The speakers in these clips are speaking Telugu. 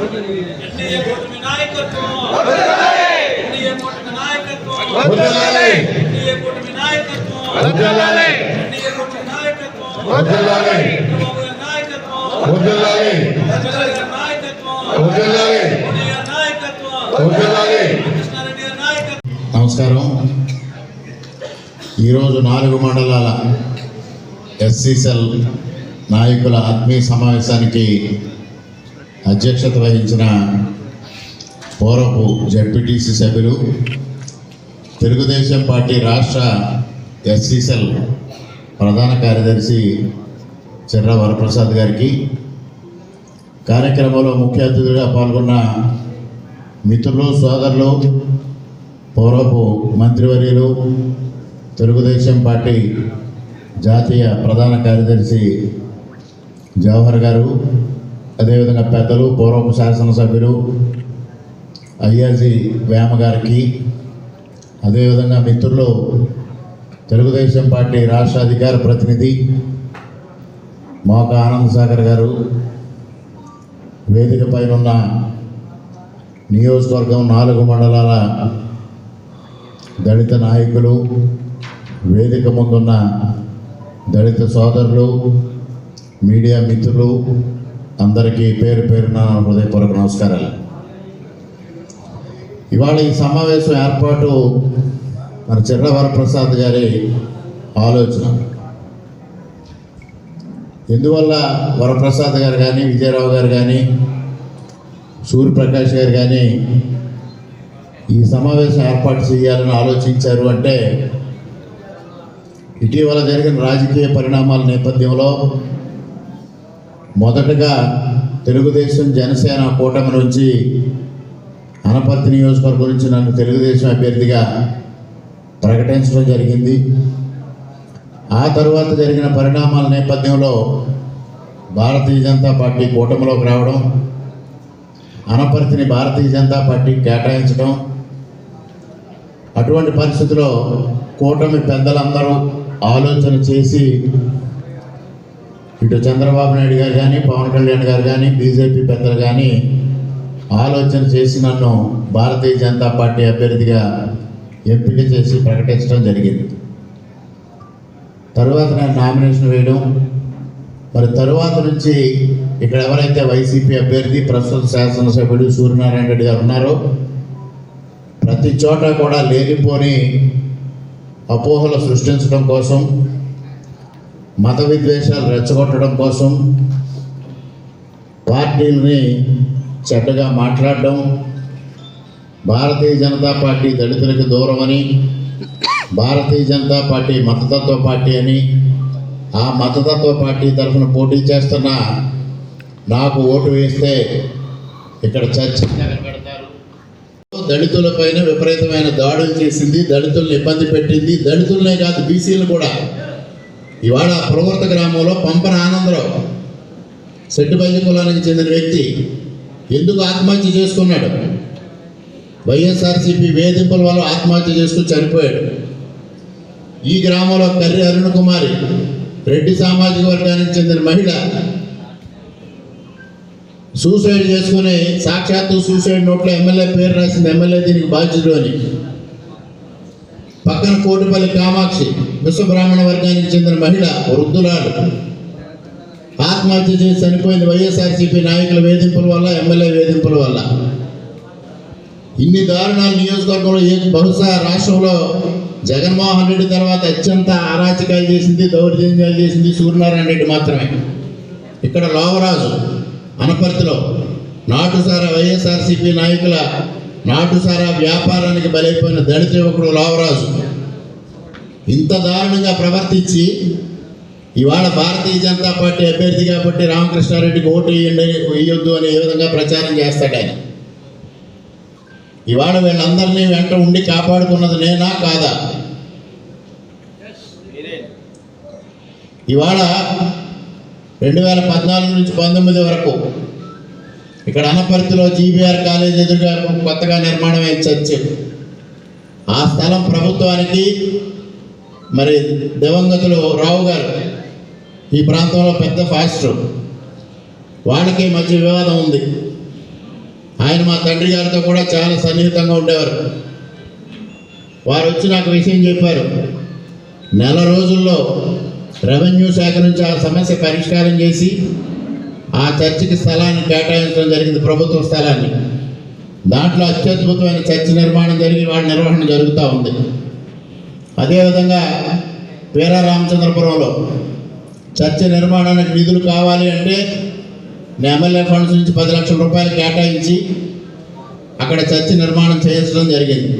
ఎన్డీఏ కూటమి నాయకత్వం ఎన్డీఏ కూటమి నాయకత్వం వర్ధిల్లాలి. ఎన్డీఏ కూటమి నాయకత్వం వర్ధిల్లాలి. ఎన్డీఏ కూటమి నాయకత్వం వర్ధిల్లాలి. చంద్రబాబు గారి నాయకత్వం వర్ధిల్లాలి. చంద్రబాబు గారి నాయకత్వం వర్ధిల్లాలి. మోడీ గారి నాయకత్వం వర్ధిల్లాలి. కృష్ణారెడ్డి గారి నాయకత్వం నమస్కారం ఈరోజు నాలుగు మండలాల ఎస్సీసెల్ నాయకుల ఆత్మీయ సమావేశానికి అధ్యక్షత వహించిన పూర్వపు జడ్పీటీసీ సభ్యులు తెలుగుదేశం పార్టీ రాష్ట్ర ఎస్సీసెల్ ప్రధాన కార్యదర్శి చిర్ర వరప్రసాద్ గారికి కార్యక్రమంలో ముఖ్య అతిథులుగా పాల్గొన్న మిత్రులు సోదరులు పూర్వపు మంత్రివర్యులు తెలుగుదేశం పార్టీ జాతీయ ప్రధాన కార్యదర్శి జవహర్ గారు అదేవిధంగా పెద్దలు పూర్వపు శాసనసభ్యులు అయ్యాజీ వేమ గారికి అదేవిధంగా మిత్రులు తెలుగుదేశం పార్టీ రాష్ట్ర అధికార ప్రతినిధి మోక ఆనంద్ సాగర్ గారు వేదిక పైన ఉన్న నియోజకవర్గం నాలుగు మండలాల దళిత నాయకులు వేదిక ముందున్న దళిత సోదరులు మీడియా మిత్రులు అందరికీ పేరు పేరున హృదయపూర్వక నమస్కారాలు. ఇవాళ ఈ సమావేశం ఏర్పాటు మన చిర్ర వరప్రసాద్ గారి ఆలోచన. ఎందువల్ల వరప్రసాద్ గారు కానీ విజయరావు గారు కానీ సూర్యప్రకాష్ గారు కానీ ఈ సమావేశం ఏర్పాటు చేయాలని ఆలోచించారు అంటే ఇటీవల జరిగిన రాజకీయ పరిణామాల నేపథ్యంలో మొదటగా తెలుగుదేశం జనసేన కూటమి నుంచి అనపర్తి నియోజకవర్గం నుంచి నన్ను తెలుగుదేశం అభ్యర్థిగా ప్రకటించడం జరిగింది. ఆ తర్వాత జరిగిన పరిణామాల నేపథ్యంలో భారతీయ జనతా పార్టీ కూటమిలోకి రావడం అనపర్తిని భారతీయ జనతా పార్టీ కేటాయించడం అటువంటి పరిస్థితిలో కూటమి పెద్దలందరూ ఆలోచన చేసి ఇటు చంద్రబాబు నాయుడు గారు కానీ పవన్ కళ్యాణ్ గారు కానీ బీజేపీ పెద్దలు కానీ ఆలోచన చేసి నన్ను భారతీయ జనతా పార్టీ అభ్యర్థిగా ఎంపిక చేసి ప్రకటించడం జరిగింది. తరువాత నేను నామినేషన్ వేయడం మరి తరువాత నుంచి ఇక్కడ ఎవరైతే వైసీపీ అభ్యర్థి ప్రస్తుత శాసనసభ్యుడు సూర్యనారాయణ రెడ్డి గారు ఉన్నారో ప్రతి చోట కూడా లేనిపోని అపోహలు సృష్టించడం కోసం మత విద్వేషాలు రెచ్చగొట్టడం కోసం పార్టీలని చెడ్డగా మాట్లాడడం భారతీయ జనతా పార్టీ దళితులకు దూరమని భారతీయ జనతా పార్టీ మతతత్వ పార్టీ అని ఆ మతతత్వ పార్టీ తరఫున పోటీ చేస్తున్న నాకు ఓటు వేస్తే ఇక్కడ చర్చ పెడతారు దళితులపైన విపరీతమైన దాడులు చేసింది దళితులను ఇబ్బంది పెట్టింది దళితులనే కాదు బీసీలు కూడా. ఇవాళ ప్రవర్త గ్రామంలో పంపన ఆనందరావు సెట్టుబల్లి కులానికి చెందిన వ్యక్తి ఎందుకు ఆత్మహత్య చేసుకున్నాడు? వైఎస్ఆర్సీపీ వేధింపుల వల్ల ఆత్మహత్య చేసుకుని చనిపోయాడు. ఈ గ్రామంలో కర్రి అరుణ్ కుమారి రెడ్డి సామాజిక వర్గానికి చెందిన మహిళ సూసైడ్ చేసుకుని సాక్షాత్తు సూసైడ్ నోట్లో ఎమ్మెల్యే పేరు రాసింది ఎమ్మెల్యే దీనికి బాధ్యుడు అని. పక్కన కోటిపల్లి కామాక్షి విశ్వబ్రాహ్మణ వర్గానికి చెందిన మహిళ వృద్ధురాలు. ఆత్మహత్య చేసి చనిపోయింది వైఎస్ఆర్సీపీ నాయకుల వేధింపుల వల్ల ఎమ్మెల్యే వేధింపుల వల్ల. ఇన్ని దారుణాలు నియోజకవర్గంలో ఏ బహుశా రాష్ట్రంలో జగన్మోహన్ రెడ్డి తర్వాత అత్యంత అరాచకాలు చేసింది దౌర్జన్యాలు చేసింది సూర్యనారాయణ రెడ్డి మాత్రమే. ఇక్కడ లోవరాజు అనపర్తిలో నాటుసార వైఎస్ఆర్సీపీ నాయకుల నాటుసారా వ్యాపారానికి బలైపోయిన దళిత యువకుడు లావరాజు ఇంత దారుణంగా ప్రవర్తించి ఇవాళ భారతీయ జనతా పార్టీ అభ్యర్థి కాబట్టి రామకృష్ణారెడ్డికి ఓటు వేయండి వేయొద్దు అని ఏ విధంగా ప్రచారం చేస్తాడు ఆయన. ఇవాళ వీళ్ళందరినీ వెంట ఉండి కాపాడుకున్నది నేనా కాదా? ఇవాళ రెండు వేల పద్నాలుగు నుంచి పంతొమ్మిది వరకు ఇక్కడ అనపర్తిలో జీబీఆర్ కాలేజ్ ఎదురుగా కొత్తగా నిర్మాణం అయింది ఆ స్థలం ప్రభుత్వానికి మరి దివంగతులు రావు గారు ఈ ప్రాంతంలో పెద్ద ఫాస్టర్. వాళ్ళకి మధ్య వివాదం ఉంది. ఆయన మా తండ్రి గారితో కూడా చాలా సన్నిహితంగా ఉండేవారు. వారు వచ్చి నాకు విషయం చెప్పారు. నెల రోజుల్లో రెవెన్యూ శాఖ నుంచి ఆ సమస్య పరిష్కారం చేసి ఆ చర్చికి స్థలాన్ని కేటాయించడం జరిగింది ప్రభుత్వ స్థలాన్ని. దాంట్లో అత్యద్భుతమైన చర్చి నిర్మాణం జరిగి వాడి నిర్వహణ జరుగుతూ ఉంది. అదేవిధంగా వీర రామచంద్రపురంలో చర్చి నిర్మాణానికి నిధులు కావాలి అంటే ఎమ్మెల్యే ఫండ్స్ నుంచి పది లక్షల రూపాయలు కేటాయించి అక్కడ చర్చి నిర్మాణం చేయించడం జరిగింది.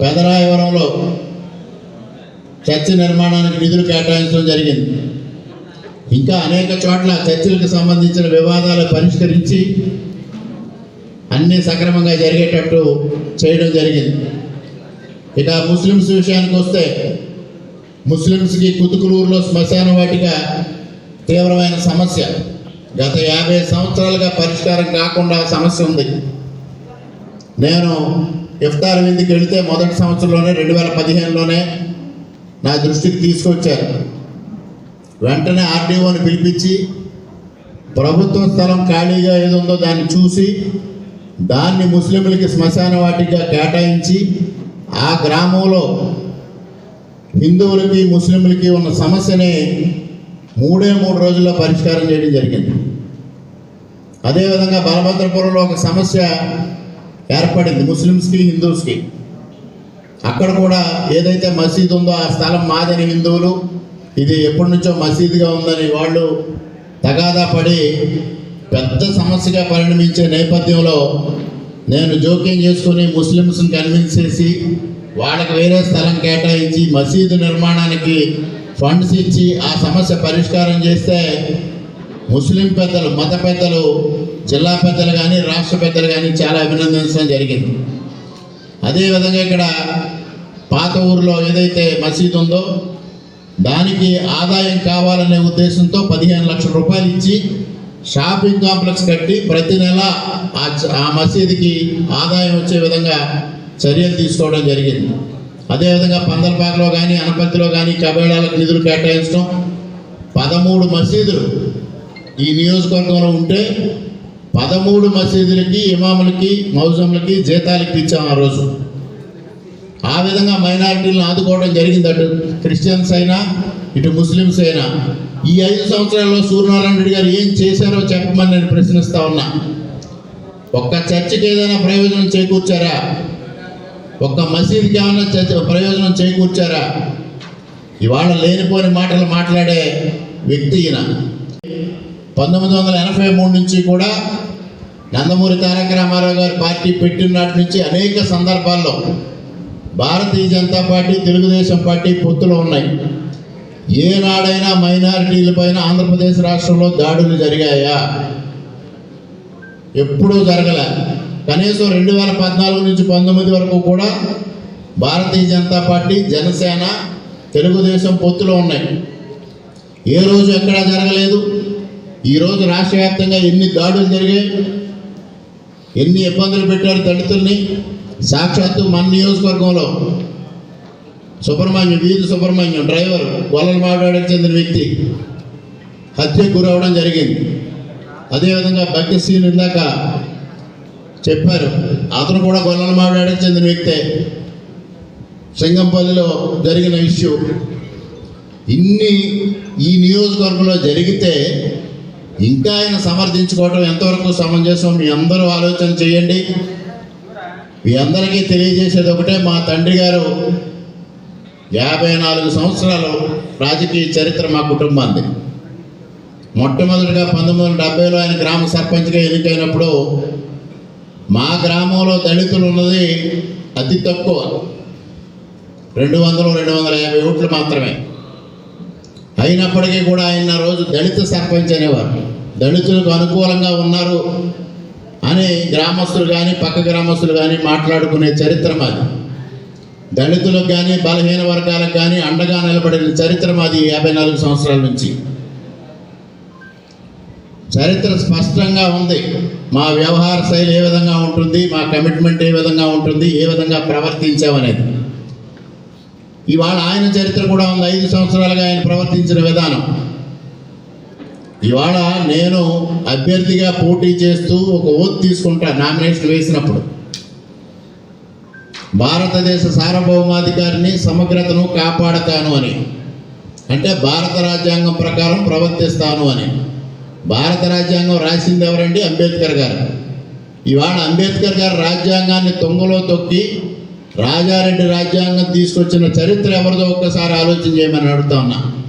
పెదరాయవరంలో చర్చి నిర్మాణానికి నిధులు కేటాయించడం జరిగింది. ఇంకా అనేక చోట్ల చర్చిలకు సంబంధించిన వివాదాలు పరిష్కరించి అన్నీ సక్రమంగా జరిగేటట్టు చేయడం జరిగింది. ఇక ముస్లిమ్స్ విషయానికి వస్తే ముస్లిమ్స్కి కుతుకులూరులో శ్మశాన వాటిక తీవ్రమైన సమస్య. గత యాభై సంవత్సరాలుగా పరిష్కారం కాకుండా సమస్య ఉంది. నేను ఇఫ్తార్ విందుకి వెళితే మొదటి సంవత్సరంలోనే రెండు వేల పదిహేనులోనే నా దృష్టికి తీసుకొచ్చారు. వెంటనే ఆర్డీఓని పిలిపించి ప్రభుత్వ స్థలం ఖాళీగా ఏది ఉందో దాన్ని చూసి దాన్ని ముస్లింలకి శ్మశాన వాటిగా కేటాయించి ఆ గ్రామంలో హిందువులకి ముస్లింలకి ఉన్న సమస్యని మూడే మూడు రోజుల్లో పరిష్కారం చేయడం జరిగింది. అదేవిధంగా బలభద్రపురంలో ఒక సమస్య ఏర్పడింది ముస్లిమ్స్కి హిందూస్కి. అక్కడ కూడా ఏదైతే మసీదు ఉందో ఆ స్థలం మాదని హిందువులు ఇది ఎప్పటి నుంచో మసీదుగా ఉందని వాళ్ళు తగాదా పడి పెద్ద సమస్యగా పరిణమించే నేపథ్యంలో నేను జోక్యం చేసుకుని ముస్లిమ్స్ని కన్విన్స్ చేసి వాళ్ళకి వేరే స్థలం కేటాయించి మసీదు నిర్మాణానికి ఫండ్స్ ఇచ్చి ఆ సమస్య పరిష్కారం చేస్తే ముస్లిం పెద్దలు మత పెద్దలు జిల్లా పెద్దలు కానీ రాష్ట్ర పెద్దలు కానీ చాలా అభినందించడం జరిగింది. అదేవిధంగా ఇక్కడ పాత ఊరిలో ఏదైతే మసీదు ఉందో దానికి ఆదాయం కావాలనే ఉద్దేశంతో పదిహేను లక్షల రూపాయలు ఇచ్చి షాపింగ్ కాంప్లెక్స్ కట్టి ప్రతి నెల ఆ మసీదుకి ఆదాయం వచ్చే విధంగా చర్యలు తీసుకోవడం జరిగింది. అదేవిధంగా పందలపాకలో కానీ అనపర్తిలో కానీ కబేళాలకు నిధులు కేటాయించడం పదమూడు మసీదులు ఈ నియోజకవర్గంలో ఉంటే పదమూడు మసీదులకి ఇమాములకి మౌజంలకి జీతాలకి ఇచ్చాం ఆ రోజు. ఆ విధంగా మైనారిటీలను ఆదుకోవడం జరిగింది అటు క్రిస్టియన్స్ అయినా ఇటు ముస్లిమ్స్ అయినా. ఈ ఐదు సంవత్సరాల్లో సూర్యనారాయణ రెడ్డి గారు ఏం చేశారో చెప్పమని నేను ప్రశ్నిస్తా ఉన్నా. ఒక్క చర్చికి ఏదైనా ప్రయోజనం చేకూర్చారా? ఒక్క మసీద్కి ఏమైనా చర్చ ప్రయోజనం చేకూర్చారా? ఇవాళ లేనిపోని మాటలు మాట్లాడే వ్యక్తి ఈయన. పంతొమ్మిది వందల ఎనభై మూడు నుంచి కూడా నందమూరి తారక రామారావు గారి పార్టీ పెట్టినటి నుంచి అనేక సందర్భాల్లో భారతీయ జనతా పార్టీ తెలుగుదేశం పార్టీ పొత్తులు ఉన్నాయి. ఏనాడైనా మైనారిటీల పైన ఆంధ్రప్రదేశ్ రాష్ట్రంలో దాడులు జరిగాయా? ఎప్పుడూ జరగలే. కనీసం రెండు వేల పద్నాలుగు నుంచి పంతొమ్మిది వరకు కూడా భారతీయ జనతా పార్టీ జనసేన తెలుగుదేశం పొత్తులో ఉన్నాయి. ఏ రోజు ఎక్కడా జరగలేదు. ఈరోజు రాష్ట్ర వ్యాప్తంగా ఎన్ని దాడులు జరిగాయి? ఎన్ని ఇబ్బందులు పెట్టారు దళితుల్ని? సాక్షాత్తు మన నియోజకవర్గంలో సుబ్రహ్మణ్యం వీధి సుబ్రహ్మణ్యం డ్రైవర్ వలన మాట్లాడకు చెందిన వ్యక్తి. హత్యకు గురవడం జరిగింది. అదేవిధంగా భక్తి సీన్ ఇందాక చెప్పారు. అతను కూడా గొల్లల మాట్లాడకి చెందిన వ్యక్తే. సింగంపల్లిలో జరిగిన ఇష్యూ. ఇన్ని ఈ నియోజకవర్గంలో జరిగితే ఇంకా ఆయన సమర్థించుకోవడం ఎంతవరకు సమంజసం? మీ అందరూ ఆలోచన చేయండి. మీ అందరికీ తెలియజేసేది ఒకటే మా తండ్రి గారు యాభై నాలుగు సంవత్సరాలు రాజకీయ చరిత్ర మా కుటుంబాన్ని మొట్టమొదటిగా పంతొమ్మిది వందల డెబ్బైలో ఆయన గ్రామ సర్పంచ్గా ఎన్నికైనప్పుడు మా గ్రామంలో దళితులు ఉన్నది అతి తక్కువ. రెండు వందలు రెండు వందల యాభై ఓట్లు మాత్రమే. అయినప్పటికీ కూడా ఆయన రోజు దళిత సర్పంచ్ అనేవారు. దళితులకు అనుకూలంగా ఉన్నారు. అని గ్రామస్తులు కానీ పక్క గ్రామస్తులు కానీ మాట్లాడుకునే చరిత్ర మాది. దళితులకు కానీ బలహీన వర్గాలకు కానీ అండగా నిలబడిన చరిత్ర మాది యాభై నాలుగు సంవత్సరాల నుంచి. చరిత్ర స్పష్టంగా ఉంది. మా వ్యవహార శైలి ఏ విధంగా ఉంటుంది మా కమిట్మెంట్ ఏ విధంగా ఉంటుంది ఏ విధంగా ప్రవర్తించామనేది. ఇవాళ ఆయన చరిత్ర కూడా ఉంది. ఐదు సంవత్సరాలుగా ఆయన ప్రవర్తించిన విధానం. ఇవాళ నేను అభ్యర్థిగా పోటీ చేస్తూ ఒక ఓత్ తీసుకుంటా నామినేషన్ వేసినప్పుడు. భారతదేశ సార్వభౌమాధికారిని సమగ్రతను కాపాడతాను అని. అంటే భారత రాజ్యాంగం ప్రకారం ప్రవర్తిస్తాను అని. భారత రాజ్యాంగం రాసింది ఎవరండి? అంబేద్కర్ గారు. ఇవాళ అంబేద్కర్ గారు రాజ్యాంగాన్ని తొంగలో తొక్కి రాజారెడ్డి రాజ్యాంగం తీసుకొచ్చిన చరిత్ర ఎవరిదో ఒక్కసారి ఆలోచన చేయమని అడుగుతా ఉన్నా.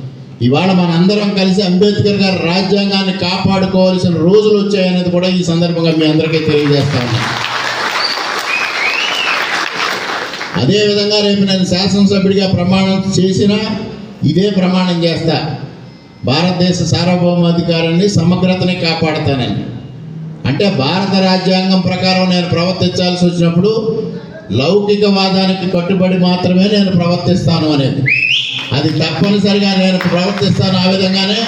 ఇవాళ మనందరం కలిసి అంబేద్కర్ గారి రాజ్యాంగాన్ని కాపాడుకోవాల్సిన రోజులు వచ్చాయనేది కూడా ఈ సందర్భంగా మీ అందరికీ తెలియజేస్తా అదేవిధంగా రేపు నేను శాసనసభ్యుడిగా ప్రమాణం చేసినా ఇదే ప్రమాణం చేస్తా. భారతదేశ సార్వభౌమాధికారాన్ని సమగ్రతని కాపాడతానని. అంటే భారత రాజ్యాంగం ప్రకారం నేను ప్రవర్తించాల్సి వచ్చినప్పుడు లౌకికవాదానికి కట్టుబడి మాత్రమే నేను ప్రవర్తిస్తాను అనేది. అది తప్పనిసరిగా నేను ప్రవర్తిస్తాను ఆ విధంగానే.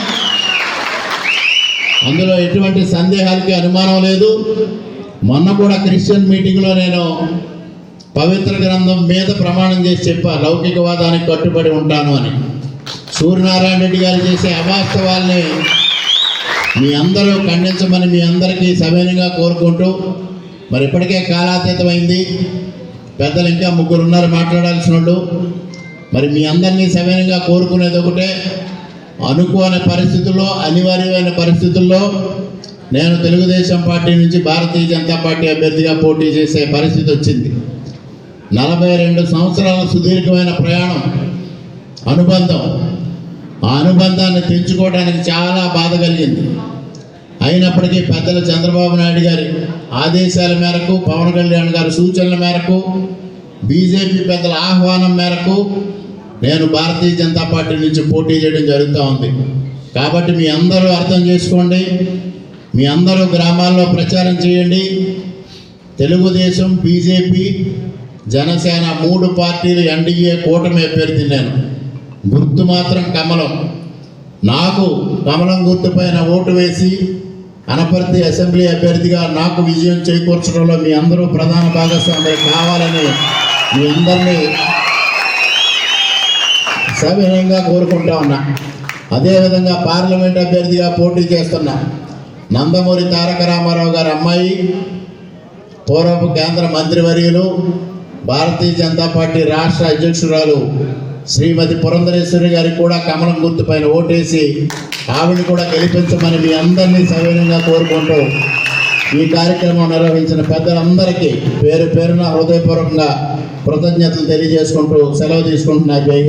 అందులో ఎటువంటి సందేహాలకి అనుమానం లేదు. మొన్న కూడా క్రిస్టియన్ మీటింగ్లో నేను పవిత్ర గ్రంథం మీద ప్రమాణం చేసి చెప్పా లౌకికవాదానికి కట్టుబడి ఉంటాను అని. సూర్యనారాయణ రెడ్డి గారు చేసే అవాస్తవాల్ని మీ అందరూ ఖండించమని మీ అందరికీ సవినయంగా కోరుకుంటూ మరి ఇప్పటికే కాలాతీతమైంది. పెద్దలు ఇంకా ముగ్గురు ఉన్నారు మాట్లాడాల్సిన వాళ్ళు మరి మీ అందరినీ సవినయంగా కోరుకునేది ఒకటే అనుకోని పరిస్థితుల్లో అనివార్యమైన పరిస్థితుల్లో నేను తెలుగుదేశం పార్టీ నుంచి భారతీయ జనతా పార్టీ అభ్యర్థిగా పోటీ చేసే పరిస్థితి వచ్చింది. నలభై రెండు సంవత్సరాల సుదీర్ఘమైన ప్రయాణం అనుబంధం. ఆ అనుబంధాన్ని తెంచుకోవడానికి చాలా బాధ కలిగింది. అయినప్పటికీ పెద్దలు చంద్రబాబు నాయుడు గారి ఆదేశాల మేరకు పవన్ కళ్యాణ్ గారి సూచనల మేరకు బీజేపీ పెద్దల ఆహ్వానం మేరకు నేను భారతీయ జనతా పార్టీ నుంచి పోటీ చేయడం జరుగుతూ ఉంది. కాబట్టి మీ అందరూ అర్థం చేసుకోండి. మీ అందరూ గ్రామాల్లో ప్రచారం చేయండి. తెలుగుదేశం బీజేపీ జనసేన మూడు పార్టీలు ఎన్డీఏ కూటమి అభ్యర్థి నేను గుర్తు మాత్రం కమలం. నాకు కమలం గుర్తుపైన ఓటు వేసి అనపర్తి అసెంబ్లీ అభ్యర్థిగా నాకు విజయం చేకూర్చడంలో మీ అందరూ ప్రధాన భాగస్వాములు కావాలని మీ అందరినీ సవినయంగా కోరుకుంటా ఉన్నా. అదేవిధంగా పార్లమెంట్ అభ్యర్థిగా పోటీ చేస్తున్నా నందమూరి తారక రామారావు గారి అమ్మాయి పూర్వపు కేంద్ర మంత్రివర్యులు భారతీయ జనతా పార్టీ రాష్ట్ర అధ్యక్షురాలు శ్రీమతి పురంధరేశ్వరి గారికి కూడా కమలం గుర్తుపైన ఓటేసి ఆవిడ కూడా గెలిపించమని మీ అందరినీ సవినయంగా కోరుకుంటూ ఈ కార్యక్రమం నిర్వహించిన పెద్దలందరికీ పేరు పేరున హృదయపూర్వకంగా కృతజ్ఞతలు తెలియజేసుకుంటూ సెలవు తీసుకుంటున్నా జై